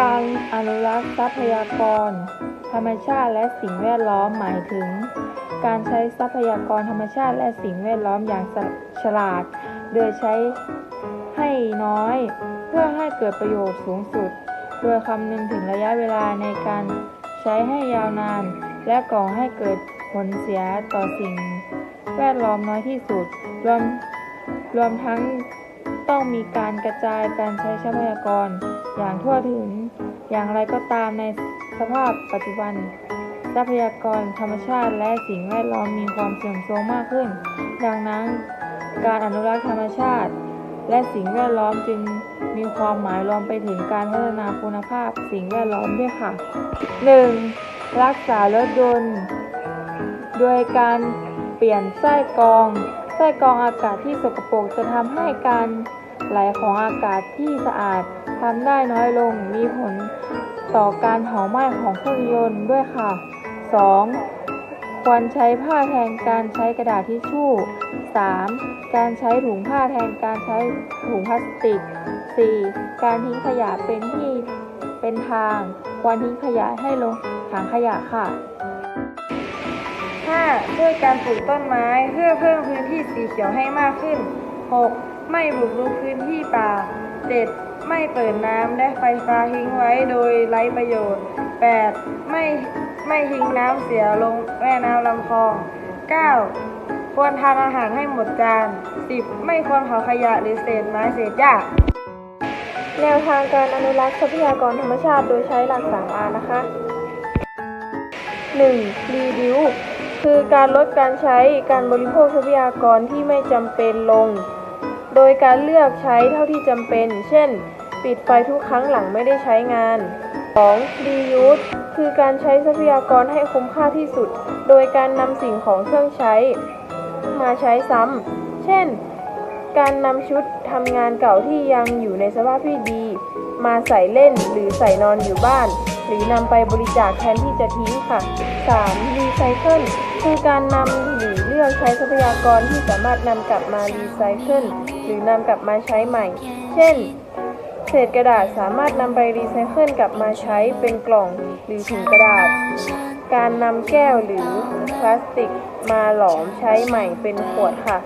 การอนุรักษ์ทรัพยากร ธรรมชาติและสิ่งแวดล้อมหมายถึง การใช้ทรัพยากรธรรมชาติและสิ่งแวดล้อมอย่างฉลาด โดยใช้ให้น้อย เพื่อให้เกิดประโยชน์สูงสุด โดยคำนึงถึงระยะเวลาในการใช้ให้ยาวนาน และก่อให้เกิดผลเสียต่อสิ่งแวดล้อมน้อยที่สุด รวมรวมทั้ง ต้องมีการกระจายการใช้ทรัพยากร อย่างทั่วถึง อย่างไรก็ตามในสภาพปัจจุบัน ทรัพยากรธรรมชาติและสิ่งแวดล้อมมีความเสื่อมโทรมมากขึ้น ดังนั้นการอนุรักษ์ธรรมชาติ และสิ่งแวดล้อมจึงมีความหมายรวมไปถึงการพัฒนาคุณภาพสิ่งแวดล้อมด้วยค่ะ 1. รักษารถยนต์โดยการเปลี่ยนไส้กรองไส้กรองอากาศที่สกปรกจะทำให้การ ไหลของอากาศที่สะอาดทำได้น้อยลงมีผลต่อการเผาไหม้ของเครื่องยนต์ด้วยค่ะ 2. ควรใช้ผ้าแทนการใช้กระดาษทิชชู่ 3. การใช้ถุงผ้าแทนการใช้ถุงพลาสติก 4. การทิ้งขยะเป็นที่เป็นทาง ควรทิ้งขยะให้ลงถังขยะค่ะ 5. ช่วยการปลูกต้นไม้เพื่อเพิ่มพื้นที่สีเขียวให้มากขึ้น 6. ไม่บุกรุกพื้นที่ป่า 7. ไม่เปิดน้ำและไฟฟ้าทิ้งไว้โดยไร้ประโยชน์ 8. ไม่ไม่ทิ้งน้ำเสียลงแม่น้ำลำคลอง 9. ควรทานอาหารให้หมดจาน 10. ไม่ควรเผาขยะหรือเศษไม้เศษหญ้าแนวทางการอนุรักษ์ทรัพยากรธรรมชาติโดยใช้หลัก 3R นะคะ 1. Reduce คือการลดการใช้การบริโภคทรัพยากรที่ไม่จำเป็นลง โดยการเลือกใช้เท่าที่จำเป็น เช่น ปิดไฟทุกครั้งหลังไม่ได้ใช้งาน 2. Reuse คือการใช้ทรัพยากรให้คุ้มค่าที่สุด โดยการนำสิ่งของเครื่องใช้ มาใช้ซ้ำ เช่น การนำชุดทำงานเก่าที่ยังอยู่ในสภาพที่ดี มาใส่เล่นหรือใส่นอนอยู่บ้าน หรือนำไปบริจาคแทนที่จะทิ้งค่ะ 3. รีไซเคิลคือการนำหรือ เลือกใช้ทรัพยากรที่สามารถนำกลับมารีไซเคิลหรือนำกลับมาใช้ใหม่ เช่น เศษกระดาษสามารถนำไปรีไซเคิลกลับมาใช้เป็นกล่องหรือถุงกระดาษ การนำแก้วหรือพลาสติกมาหลอมใช้ใหม่เป็นขวดค่ะ